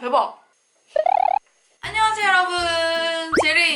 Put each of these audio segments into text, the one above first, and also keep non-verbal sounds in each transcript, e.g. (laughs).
대박. 안녕하세요 여러분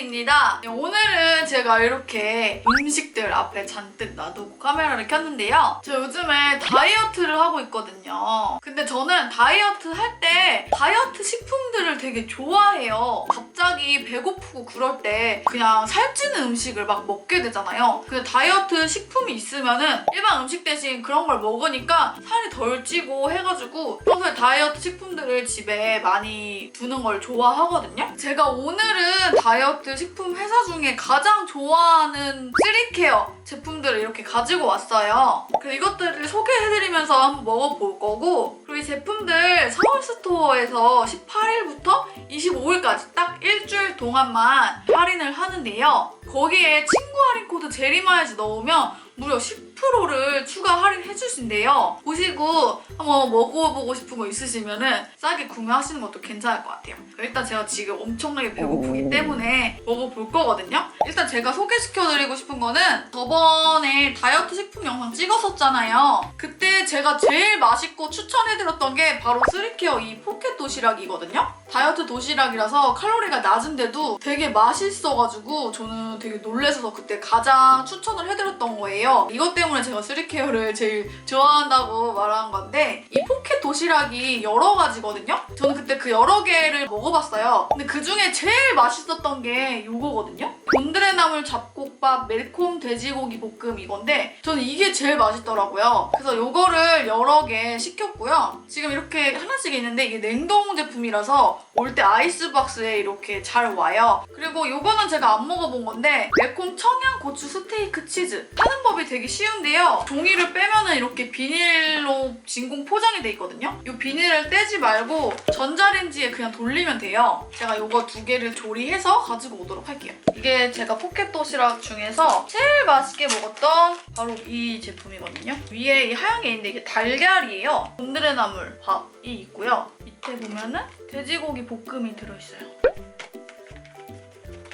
제리입니다. 네, 오늘은 제가 이렇게 음식들 앞에 잔뜩 놔두고 카메라를 켰는데요. 저 요즘에 다이어트를 하고 있거든요. 근데 저는 다이어트 할 때 다이어트 식품들을 되게 좋아해요. 갑자기 배고프고 그럴 때 그냥 살찌는 음식을 막 먹게 되잖아요. 근데 다이어트 식품이 있으면은 일반 음식 대신 그런 걸 먹으니까 살이 덜 찌고 해가지고 평소에 다이어트 식품들을 집에 많이 두는 걸 좋아하거든요. 제가 오늘은 다이어트 식품 회사 중에 가장 좋아하는 쓰리케어 제품들을 이렇게 가지고 왔어요. 그래서 이것들을 소개해드리면서 한번 먹어볼 거고 그리고 이 제품들 서울스토어에서 18일부터 25일까지 딱 일주일 동안만 할인을 하는데요. 거기에 친구 할인 코드 제리마이즈 넣으면 무려 10% 를 추가 할인해 주신대요. 보시고 한번 먹어보고 싶은 거 있으시면은 싸게 구매하시는 것도 괜찮을 것 같아요. 일단 제가 지금 엄청나게 배고프기 오. 때문에 먹어볼 거거든요. 일단 제가 소개시켜드리고 싶은 거는 저번에 다이어트 식품 영상 찍었었잖아요. 그때 제가 제일 맛있고 추천해드렸던 게 바로 쓰리케어 이 포켓 도시락이거든요. 다이어트 도시락이라서 칼로리가 낮은데도 되게 맛있어가지고 저는 되게 놀라서 그때 가장 추천을 해드렸던 거예요. 이것 때문에 제가 쓰리케어를 제일 좋아한다고 말한 건데 이 포켓 도시락이 여러 가지거든요. 저는 그때 그 여러 개를 먹어봤어요. 근데 그 중에 제일 맛있었던 게 이거거든요. 곤드레 나물 잡곡밥 멜콤 돼지고기 볶음 이건데 저는 이게 제일 맛있더라고요. 그래서 이거를 여러 개 시켰고요. 지금 이렇게 하나씩 있는데 이게 냉동 제품이라서 올 때 아이스박스에 이렇게 잘 와요. 그리고 이거는 제가 안 먹어본 건데 매콤 청양 고추 스테이크 치즈 하는 법이 되게 쉬운데요. 종이를 빼면은 이렇게 비닐로 진공 포장이 돼 있거든요. 이 비닐을 떼지 말고 전자레인지에 그냥 돌리면 돼요. 제가 이거 두 개를 조리해서 가지고 오도록 할게요. 이게 제가 포켓 도시락 중에서 제일 맛있게 먹었던 바로 이 제품이거든요. 위에 이 하얀 게 있는데 이게 달걀이에요. 곤드레 나물 밥이 있고요. 밑에 보면은 돼지고기 볶음이 들어있어요.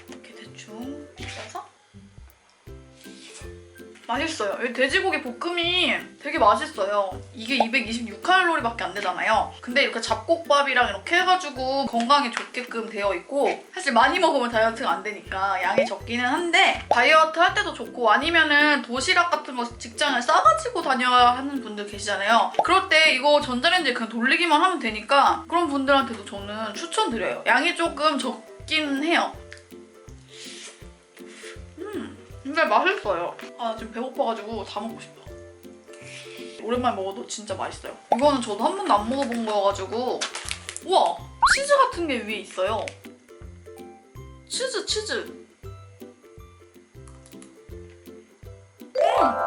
이렇게 대충 짜서 맛있어요. 이 돼지고기 볶음이 되게 맛있어요. 이게 226칼로리밖에 안 되잖아요. 근데 이렇게 잡곡밥이랑 이렇게 해가지고 건강에 좋게끔 되어 있고 사실 많이 먹으면 다이어트가 안 되니까 양이 적기는 한데 다이어트 할 때도 좋고 아니면은 도시락 같은 거 직장에 싸가지고 다녀야 하는 분들 계시잖아요. 그럴 때 이거 전자레인지에 그냥 돌리기만 하면 되니까 그런 분들한테도 저는 추천드려요. 양이 조금 적긴 해요. 근데 맛있어요. 아 지금 배고파가지고 다 먹고 싶어. 오랜만에 먹어도 진짜 맛있어요. 이거는 저도 한 번도 안 먹어본 거여가지고 우와 치즈 같은 게 위에 있어요. 치즈 치즈. 음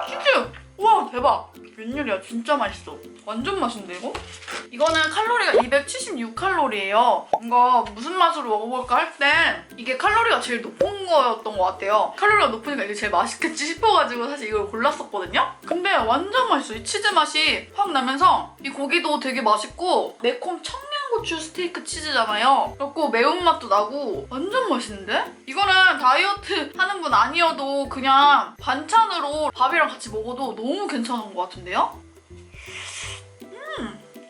치즈. 우와 대박. 웬일이야 진짜 맛있어. 완전 맛있는데 이거? 이거는 칼로리가 276칼로리예요. 이거 무슨 맛으로 먹어볼까 할 때 이게 칼로리가 제일 높은 거였던 것 같아요. 칼로리가 높으니까 이게 제일 맛있겠지 싶어가지고 사실 이걸 골랐었거든요. 근데 완전 맛있어. 이 치즈 맛이 확 나면서 이 고기도 되게 맛있고 매콤 청양고추 스테이크 치즈잖아요. 그렇고 매운맛도 나고 완전 맛있는데? 이거는 다이어트 하는 분 아니어도 그냥 반찬으로 밥이랑 같이 먹어도 너무 괜찮은 것 같은데요?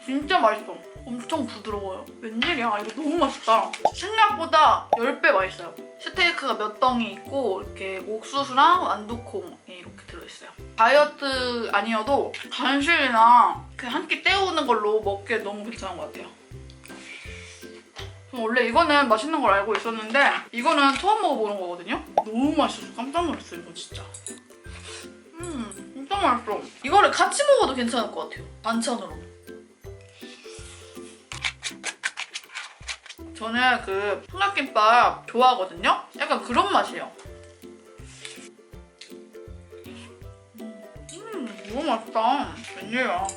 진짜 맛있어. 엄청 부드러워요. 웬일이야? 이거 너무 맛있다. 생각보다 10배 맛있어요. 스테이크가 몇 덩이 있고 이렇게 옥수수랑 완두콩이 이렇게 들어있어요. 다이어트 아니어도 간식이나 한 끼 때우는 걸로 먹기에 너무 괜찮은 것 같아요. 원래 이거는 맛있는 걸 알고 있었는데 이거는 처음 먹어보는 거거든요? 너무 맛있어서 깜짝 놀랐어요, 이거 진짜. 음, 진짜 맛있어. 이거를 같이 먹어도 괜찮을 것 같아요, 반찬으로. 저는 그 삼각김밥 좋아하거든요? 약간 그런 맛이에요. 음, 너무 맛있다. 웬일이야.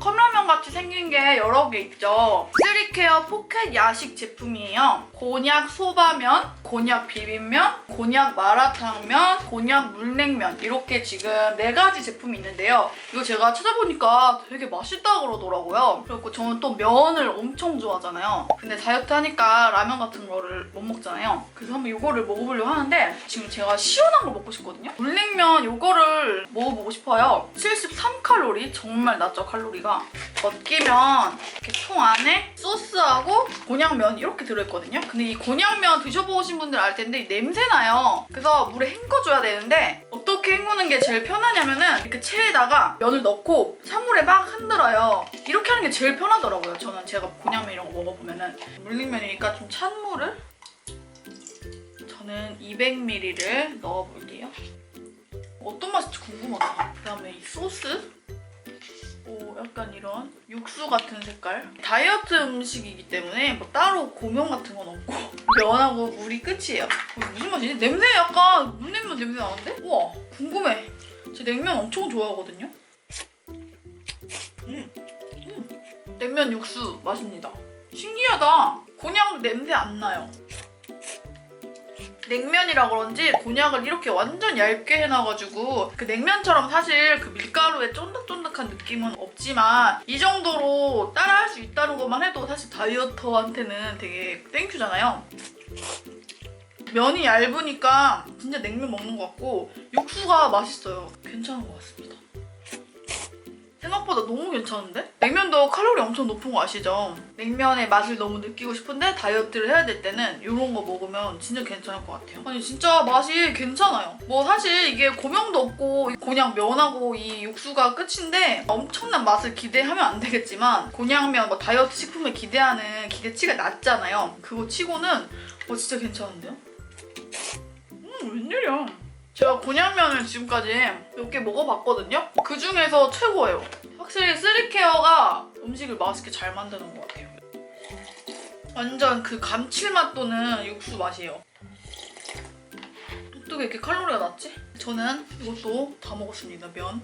컵라면 같이 생긴 게 여러 개 있죠. 쓰리케어 포켓 야식 제품이에요. 곤약 소바면, 곤약 비빔면, 곤약 마라탕면, 곤약 물냉면 이렇게 지금 네 가지 제품이 있는데요. 이거 제가 찾아보니까 되게 맛있다 그러더라고요. 그리고 저는 또 면을 엄청 좋아하잖아요. 근데 다이어트 하니까 라면 같은 거를 못 먹잖아요. 그래서 한번 이거를 먹어보려고 하는데 지금 제가 시원한 걸 먹고 싶거든요. 물냉면 이거를 먹어보고 싶어요. 73칼로리 정말 낮죠 칼로리가. 벗기면 이렇게 통 안에 소스하고 곤약면 이렇게 들어있거든요. 근데 이 곤약면 드셔보신 분들 알 텐데 냄새 나요. 그래서 물에 헹궈줘야 되는데 어떻게 헹구는 게 제일 편하냐면은 이렇게 체에다가 면을 넣고 찬물에 막 흔들어요. 이렇게 하는 게 제일 편하더라고요. 저는 제가 곤약면 이런 거 먹어보면은 물냉면이니까 좀 찬물을 저는 200ml를 넣어볼게요. 어떤 맛일지 궁금하다. 그 다음에 이 소스 오, 약간 이런 육수 같은 색깔. 다이어트 음식이기 때문에 뭐 따로 고명 같은 건 없고 (laughs) 면하고 물이 끝이에요. 어, 무슨 맛이지? 냄새 약간 물냉면 냄새 나는데? 우와, 궁금해. 제 냉면 엄청 좋아하거든요. 음, 음. 냉면 육수 맛입니다. 신기하다. 곤약 냄새 안 나요. 냉면이라 그런지 곤약을 이렇게 완전 얇게 해놔가지고 그 냉면처럼 사실 그 밀가루의 쫀득쫀득 한 느낌은 없지만 이 정도로 따라할 수 있다는 것만 해도 사실 다이어터한테는 되게 땡큐잖아요. 면이 얇으니까 진짜 냉면 먹는 것 같고 육수가 맛있어요. 괜찮은 것 같습니다. 생각보다 너무 괜찮은데? 냉면도 칼로리 엄청 높은 거 아시죠? 냉면의 맛을 너무 느끼고 싶은데 다이어트를 해야 될 때는 이런 거 먹으면 진짜 괜찮을 것 같아요. 아니 진짜 맛이 괜찮아요. 뭐 사실 이게 고명도 없고 곤약 면하고 이 육수가 끝인데 엄청난 맛을 기대하면 안 되겠지만 곤약면 뭐 다이어트 식품을 기대하는 기대치가 낮잖아요. 그거 치고는 어 진짜 괜찮은데요? 음 웬일이야. 제가 곤약면을 지금까지 몇 개 먹어봤거든요. 그 중에서 최고예요. 확실히 쓰리케어가 음식을 맛있게 잘 만드는 것 같아요. 완전 그 감칠맛 도는 육수 맛이에요. 어떻게 이렇게 칼로리가 낮지? 저는 이것도 다 먹었습니다, 면.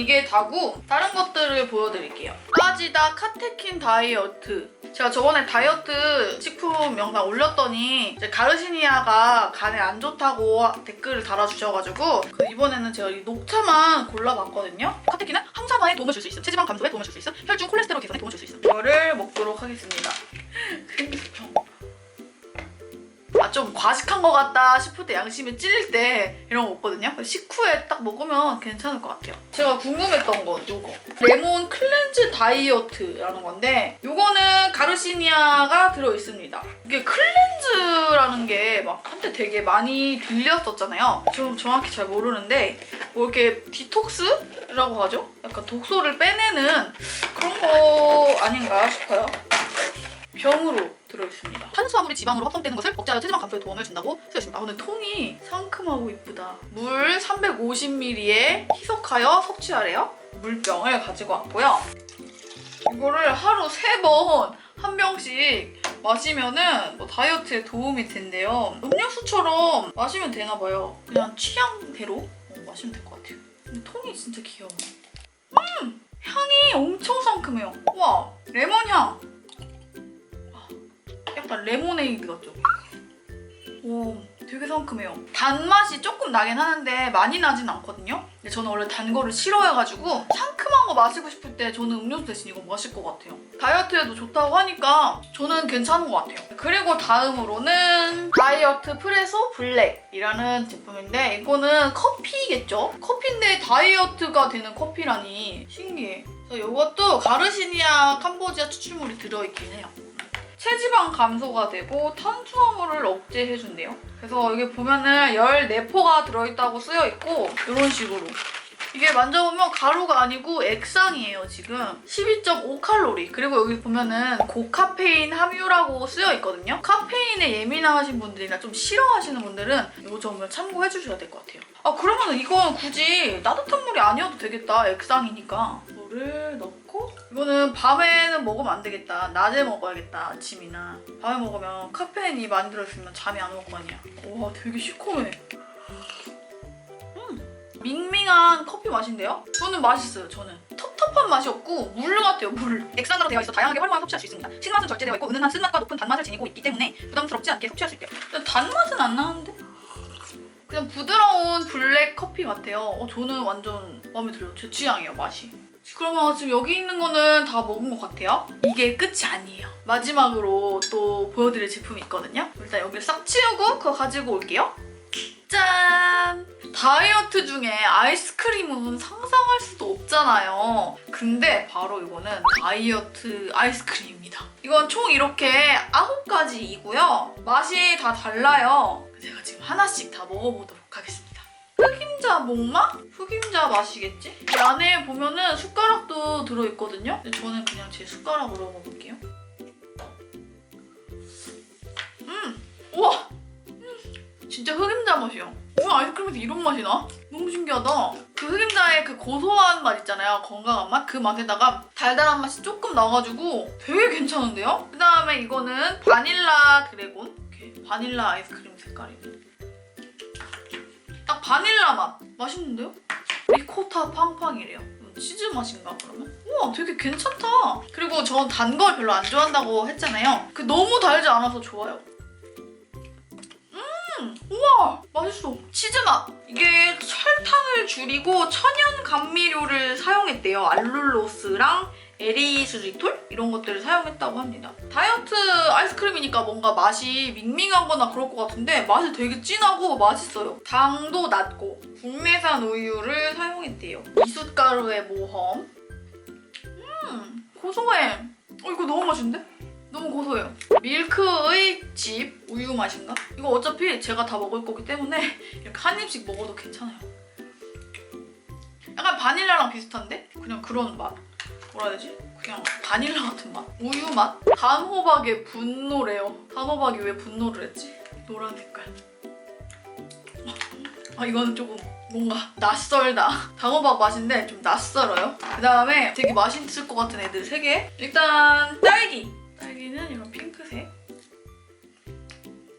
이게 다고 다른 것들을 보여드릴게요. 빠지다 카테킨 다이어트. 제가 저번에 다이어트 식품 영상 올렸더니 이제 가르시니아가 간에 안 좋다고 댓글을 달아주셔가지고 그 이번에는 제가 이 녹차만 골라봤거든요. 카테킨은 항산화에 도움을 줄 수 있음, 체지방 감소에 도움을 줄 수 있음, 혈중 콜레스테롤 개선에 도움을 줄 수 있음. 이거를 먹도록 하겠습니다. (laughs) 아, 좀 과식한 것 같다 싶을 때 양심이 찔릴 때 이런 거 먹거든요. 식후에 딱 먹으면 괜찮을 것 같아요. 제가 궁금했던 건 이거. 레몬 클렌즈 다이어트라는 건데 이거는 가르시니아가 들어있습니다. 이게 클렌즈라는 게 막 한때 되게 많이 들렸었잖아요. 좀 정확히 잘 모르는데 뭐 이렇게 디톡스라고 하죠? 약간 독소를 빼내는 그런 거 아닌가 싶어요. 병으로 들어있습니다. 탄수화물이 지방으로 합성되는 것을 억제하여 체지방 감소에 도움을 준다고 쓰여있습니다. 아, 근데 통이 상큼하고 이쁘다. 물 350ml에 희석하여 섭취하래요. 물병을 가지고 왔고요. 이거를 하루 세번한 병씩 마시면은 뭐 다이어트에 도움이 된대요. 음료수처럼 마시면 되나 봐요. 그냥 취향대로 어, 마시면 될 것 같아요. 근데 통이 진짜 귀여워. 음! 향이 엄청 상큼해요. 와 레몬 향. 약간 레모네이드 같죠? 오, 되게 상큼해요. 단맛이 조금 나긴 하는데 많이 나진 않거든요? 근데 저는 원래 단 거를 싫어해가지고 상큼한 거 마시고 싶을 때 저는 음료수 대신 이거 마실 것 같아요. 다이어트에도 좋다고 하니까 저는 괜찮은 것 같아요. 그리고 다음으로는 다이어트 프레소 블랙이라는 제품인데 이거는 커피겠죠? 커피인데 다이어트가 되는 커피라니 신기해. 이것도 가르시니아 캄보지아 추출물이 들어있긴 해요. 체지방 감소가 되고 탄수화물을 억제해준대요. 그래서 여기 보면은 14포가 들어있다고 쓰여있고 이런 식으로. 이게 만져보면 가루가 아니고 액상이에요 지금. 12.5칼로리. 그리고 여기 보면은 고카페인 함유라고 쓰여있거든요. 카페인에 예민하신 분들이나 좀 싫어하시는 분들은 이 점을 참고해 주셔야 될 것 같아요. 아 그러면 이건 굳이 따뜻한 물이 아니어도 되겠다. 액상이니까. 물을 넣고 이거는 밤에는 먹으면 안 되겠다. 낮에 먹어야겠다. 아침이나. 밤에 먹으면 카페인이 많이 들어있으면 잠이 안 올 거 아니야. 와 되게 시커매. 음, 밍밍한 커피 맛인데요? 저는 맛있어요. 저는 텁텁한 맛이 없고 물 같아요. 물. 액상으로 되어 있어 다양하게 활용하여 섭취할 수 있습니다. 신맛은 절제되어 있고 은은한 쓴맛과 높은 단맛을 지니고 있기 때문에 부담스럽지 않게 섭취할 수 있대요. 단맛은 안 나는데? 그냥 부드러운 블랙 커피 같아요. 어, 저는 완전 마음에 들어요. 제 취향이에요, 맛이. 그러면 지금 여기 있는 거는 다 먹은 것 같아요. 이게 끝이 아니에요. 마지막으로 또 보여드릴 제품이 있거든요. 일단 여기를 싹 치우고 그거 가지고 올게요. 짠! 다이어트 중에 아이스크림은 상상할 수도 없잖아요. 근데 바로 이거는 다이어트 아이스크림입니다. 이건 총 이렇게 9가지이고요. 맛이 다 달라요. 제가 지금 하나씩 다 먹어보도록 하겠습니다. 흑임자 목맛? 흑임자 맛이겠지? 이 안에 보면은 숟가락도 들어있거든요. 근데 저는 그냥 제 숟가락으로 먹어볼게요. 음! 우와! 진짜 흑임자 맛이야. 왜 아이스크림에서 이런 맛이 나? 너무 신기하다. 그 흑임자의 그 고소한 맛 있잖아요. 건강한 맛? 그 맛에다가 달달한 맛이 조금 나가지고 되게 괜찮은데요? 그 다음에 이거는 바닐라 드래곤. 바닐라 아이스크림 색깔이네. 딱 바닐라 맛. 맛있는데요? 리코타 팡팡이래요. 치즈 맛인가 그러면? 우와 되게 괜찮다. 그리고 전 단 걸 별로 안 좋아한다고 했잖아요. 그 너무 달지 않아서 좋아요. 음, 우와 맛있어. 치즈 맛. 이게 설탕을 줄이고 천연 감미료를 사용했대요. 알룰로스랑 에리스리톨 이런 것들을 사용했다고 합니다. 다이어트 아이스크림이니까 뭔가 맛이 밍밍하거나 그럴 것 같은데 맛이 되게 진하고 맛있어요. 당도 낮고 국내산 우유를 사용했대요. 미숫가루의 모험. 음 고소해. 어 이거 너무 맛있는데? 너무 고소해요. 밀크의 집 우유 맛인가? 이거 어차피 제가 다 먹을 거기 때문에 (laughs) 이렇게 한 입씩 먹어도 괜찮아요. 약간 바닐라랑 비슷한데? 그냥 그런 맛. 뭐라 해야 되지? 그냥 바닐라 같은 맛? 우유 맛? 단호박의 분노래요. 단호박이 왜 분노를 했지? 노란 색깔. 아 이거는 조금 뭔가 낯설다. 단호박 맛인데 좀 낯설어요. 그 다음에 되게 맛있을 것 같은 애들 3개. 일단 딸기. 딸기는 이런 핑크색.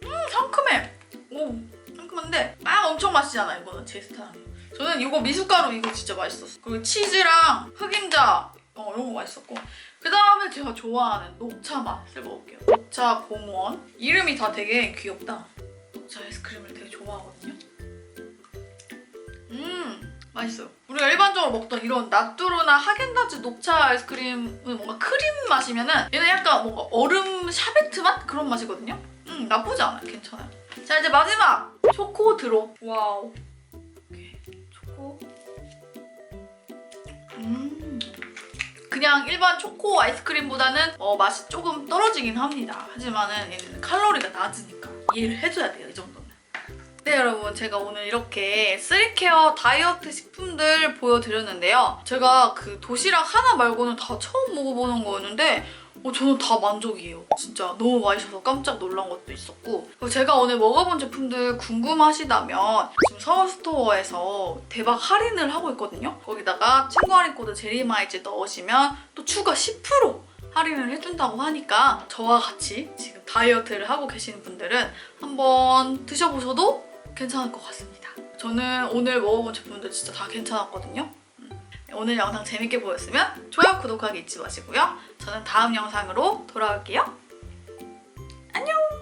음 상큼해. 오 상큼한데 막 엄청 맛있잖아 이거는 제 스타일이. 저는 이거 미숫가루 이거 진짜 맛있었어. 그리고 치즈랑 흑임자 어, 이런 거 맛있었고 그 다음에 제가 좋아하는 녹차 맛을 먹을게요. 녹차 공원. 이름이 다 되게 귀엽다. 녹차 아이스크림을 되게 좋아하거든요. 음 맛있어요. 우리가 일반적으로 먹던 이런 나뚜루나 하겐다즈 녹차 아이스크림은 뭔가 크림 맛이면은 얘는 약간 뭔가 얼음 샤베트 맛 그런 맛이거든요. 음 나쁘지 않아요. 괜찮아요. 자 이제 마지막 초코 드롭. 와우. 오케이 초코. 음. 그냥 일반 초코 아이스크림보다는 어, 맛이 조금 떨어지긴 합니다. 하지만은 얘는 칼로리가 낮으니까 이해를 해줘야 돼요, 이 정도는. 네, 여러분. 제가 오늘 이렇게 쓰리케어 다이어트 식품들 보여드렸는데요. 제가 그 도시락 하나 말고는 다 처음 먹어보는 거였는데 어, 저는 다 만족이에요. 진짜 너무 맛있어서 깜짝 놀란 것도 있었고 제가 오늘 먹어본 제품들 궁금하시다면 지금 서울스토어에서 대박 할인을 하고 있거든요. 거기다가 친구 할인 코드 제리마이즈 넣으시면 또 추가 10% 할인을 해준다고 하니까 저와 같이 지금 다이어트를 하고 계시는 분들은 한번 드셔보셔도 괜찮을 것 같습니다. 저는 오늘 먹어본 제품들 진짜 다 괜찮았거든요. 오늘 영상 재밌게 보셨으면 좋아요, 구독하기 잊지 마시고요. 저는 다음 영상으로 돌아올게요. 안녕!